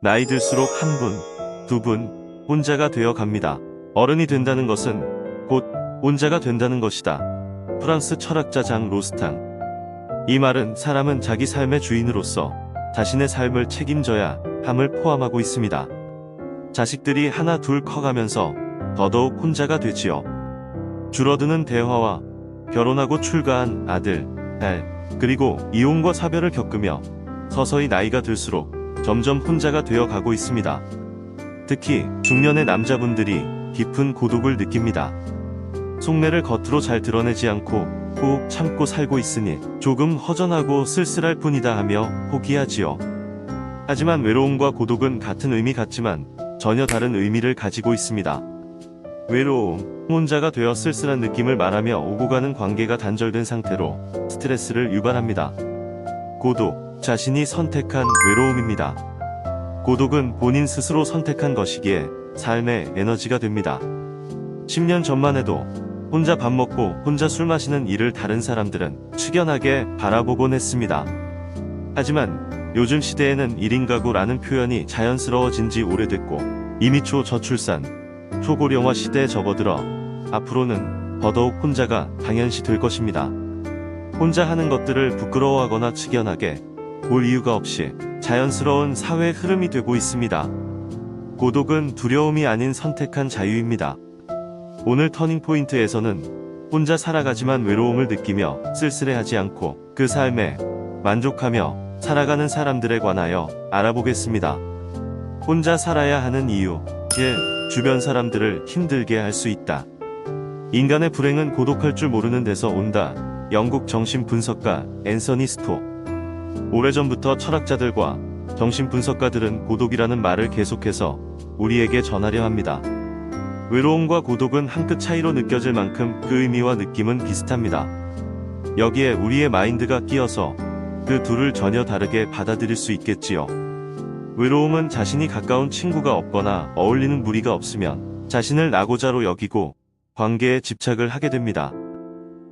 나이 들수록 한 분, 두 분, 혼자가 되어 갑니다. 어른이 된다는 것은 곧 혼자가 된다는 것이다. 프랑스 철학자 장 로스탕. 이 말은 사람은 자기 삶의 주인으로서 자신의 삶을 책임져야 함을 포함하고 있습니다. 자식들이 하나 둘 커가면서 더더욱 혼자가 되지요. 줄어드는 대화와 결혼하고 출가한 아들, 딸, 그리고 이혼과 사별을 겪으며 서서히 나이가 들수록 점점 혼자가 되어 가고 있습니다. 특히 중년의 남자분들이 깊은 고독을 느낍니다. 속내를 겉으로 잘 드러내지 않고 꾹 참고 살고 있으니 조금 허전하고 쓸쓸할 뿐이다 하며 포기하지요. 하지만 외로움과 고독은 같은 의미 같지만 전혀 다른 의미를 가지고 있습니다. 외로움, 혼자가 되어 쓸쓸한 느낌을 말하며 오고 가는 관계가 단절된 상태로 스트레스를 유발합니다. 고독, 자신이 선택한 외로움입니다. 고독은 본인 스스로 선택한 것이기에 삶의 에너지가 됩니다. 10년 전만 해도 혼자 밥 먹고 혼자 술 마시는 일을 다른 사람들은 측연하게 바라보곤 했습니다. 하지만 요즘 시대에는 1인 가구라는 표현이 자연스러워진 지 오래됐고 이미 초저출산, 초고령화 시대에 접어들어 앞으로는 더더욱 혼자가 당연시 될 것입니다. 혼자 하는 것들을 부끄러워하거나 측연하게 볼 이유가 없이 자연스러운 사회 흐름이 되고 있습니다. 고독은 두려움이 아닌 선택한 자유입니다. 오늘 터닝포인트에서는 혼자 살아가지만 외로움을 느끼며 쓸쓸해하지 않고 그 삶에 만족하며 살아가는 사람들에 관하여 알아보겠습니다. 혼자 살아야 하는 이유 1. 주변 사람들을 힘들게 할 수 있다. 인간의 불행은 고독할 줄 모르는 데서 온다. 영국 정신분석가 앤서니 스토 오래전부터 철학자들과 정신분석가들은 고독이라는 말을 계속해서 우리에게 전하려 합니다. 외로움과 고독은 한 끗 차이로 느껴질 만큼 그 의미와 느낌은 비슷합니다. 여기에 우리의 마인드가 끼어서 그 둘을 전혀 다르게 받아들일 수 있겠지요. 외로움은 자신이 가까운 친구가 없거나 어울리는 무리가 없으면 자신을 나고자로 여기고 관계에 집착을 하게 됩니다.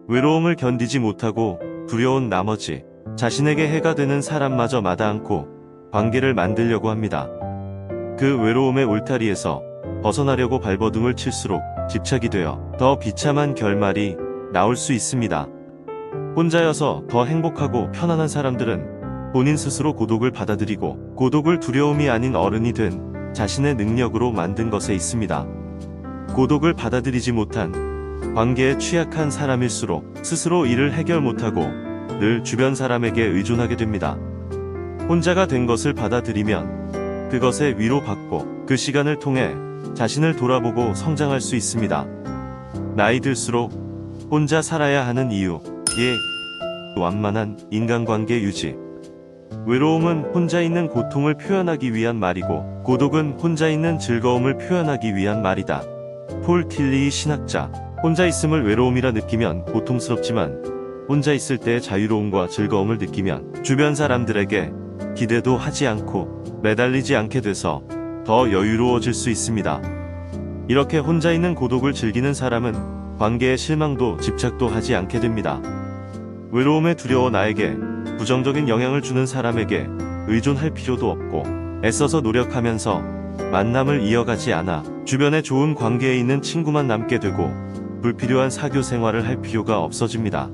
외로움을 견디지 못하고 두려운 나머지 자신에게 해가 되는 사람마저 마다 않고 관계를 만들려고 합니다. 그 외로움의 울타리에서 벗어나려고 발버둥을 칠수록 집착이 되어 더 비참한 결말이 나올 수 있습니다. 혼자여서 더 행복하고 편안한 사람들은 본인 스스로 고독을 받아들이고 고독을 두려움이 아닌 어른이 된 자신의 능력으로 만든 것에 있습니다. 고독을 받아들이지 못한 관계에 취약한 사람일수록 스스로 이를 해결 못하고 늘 주변 사람에게 의존하게 됩니다. 혼자가 된 것을 받아들이면 그것에 위로받고 그 시간을 통해 자신을 돌아보고 성장할 수 있습니다. 나이 들수록 혼자 살아야 하는 이유, 예, 완만한 인간관계 유지. 외로움은 혼자 있는 고통을 표현하기 위한 말이고, 고독은 혼자 있는 즐거움을 표현하기 위한 말이다. 폴 틸리의 신학자, 혼자 있음을 외로움이라 느끼면 고통스럽지만, 혼자 있을 때 자유로움과 즐거움을 느끼면 주변 사람들에게 기대도 하지 않고 매달리지 않게 돼서 더 여유로워질 수 있습니다. 이렇게 혼자 있는 고독을 즐기는 사람은 관계에 실망도 집착도 하지 않게 됩니다. 외로움에 두려워 나에게 부정적인 영향을 주는 사람에게 의존할 필요도 없고 애써서 노력하면서 만남을 이어가지 않아 주변에 좋은 관계에 있는 친구만 남게 되고 불필요한 사교 생활을 할 필요가 없어집니다.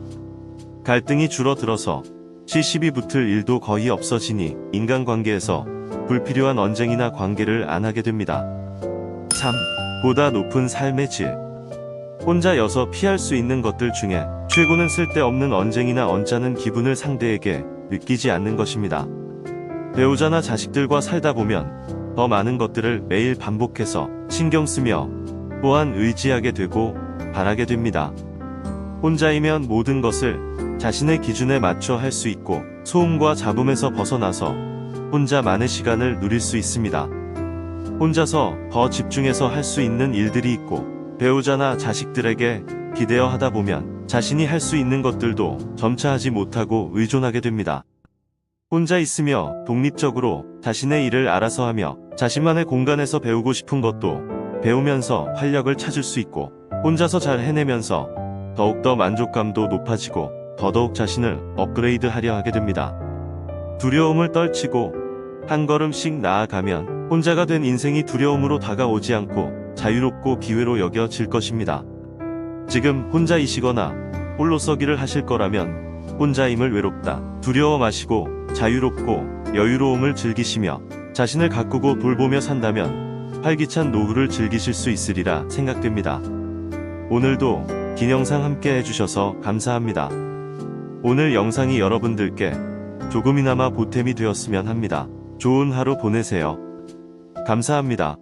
갈등이 줄어들어서 시시비 붙을 일도 거의 없어지니 인간관계에서 불필요한 언쟁이나 관계를 안 하게 됩니다. 3. 보다 높은 삶의 질. 혼자여서 피할 수 있는 것들 중에 최고는 쓸데없는 언쟁이나 언짢은 기분을 상대에게 느끼지 않는 것입니다. 배우자나 자식들과 살다 보면 더 많은 것들을 매일 반복해서 신경 쓰며 또한 의지하게 되고 바라게 됩니다. 혼자이면 모든 것을 자신의 기준에 맞춰 할 수 있고 소음과 잡음에서 벗어나서 혼자만의 시간을 누릴 수 있습니다. 혼자서 더 집중해서 할 수 있는 일들이 있고 배우자나 자식들에게 기대어 하다 보면 자신이 할 수 있는 것들도 점차 하지 못하고 의존하게 됩니다. 혼자 있으며 독립적으로 자신의 일을 알아서 하며 자신만의 공간에서 배우고 싶은 것도 배우면서 활력을 찾을 수 있고 혼자서 잘 해내면서 더욱더 만족감도 높아지고 더더욱 자신을 업그레이드 하려 하게 됩니다. 두려움을 떨치고 한 걸음씩 나아가면 혼자가 된 인생이 두려움으로 다가오지 않고 자유롭고 기회로 여겨질 것입니다. 지금 혼자이시거나 홀로 서기를 하실 거라면 혼자임을 외롭다, 두려워 마시고 자유롭고 여유로움을 즐기시며 자신을 가꾸고 돌보며 산다면 활기찬 노후를 즐기실 수 있으리라 생각됩니다. 오늘도 긴 영상 함께 해주셔서 감사합니다. 오늘 영상이 여러분들께 조금이나마 보탬이 되었으면 합니다. 좋은 하루 보내세요. 감사합니다.